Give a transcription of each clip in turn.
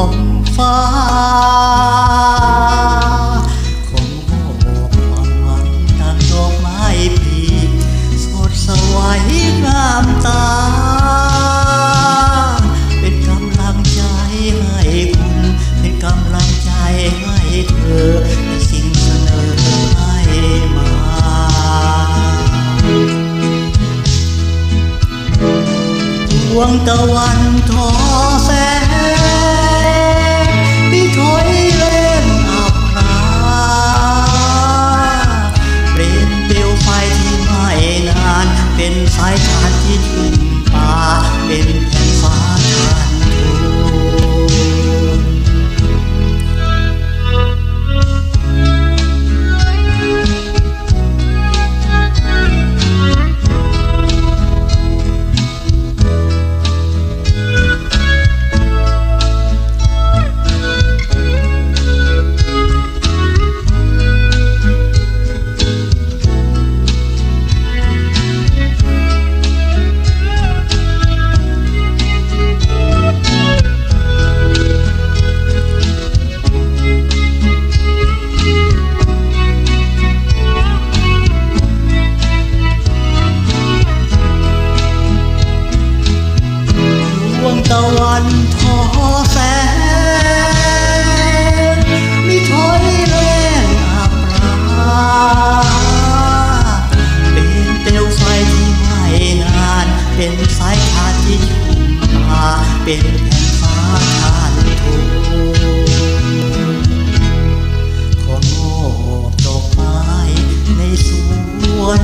องฟ้า คงโอบความหวังดังดอกไม้ปลีสดสวยงามตา เป็นกำลังใจให้คุณ เป็นกำลังใจให้เธอและสิ่งเสนอให้มาดวงตะวันทอแสง ที่ เป็นสายทานที่ชุ่มตาเป็นแผ่นฟ้าทานทูลขอมอบดอกไม้ในสวน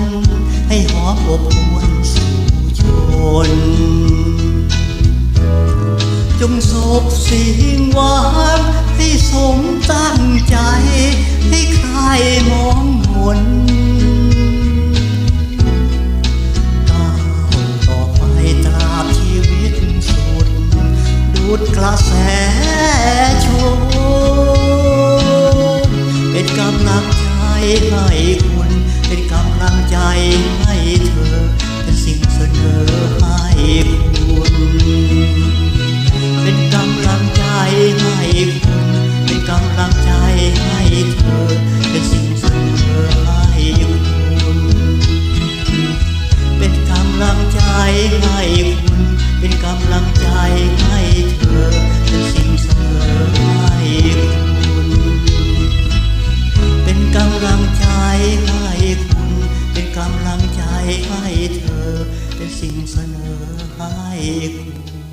ให้หอมอบอวนสู่ชน จงศพสิ่งหวานให้ ดกระแสชนเป็นกำลังใจให้คุณ เป็นกำลังใจให้ำลังใจให้เธอ เป็นสิ่งเสนอให้คุณ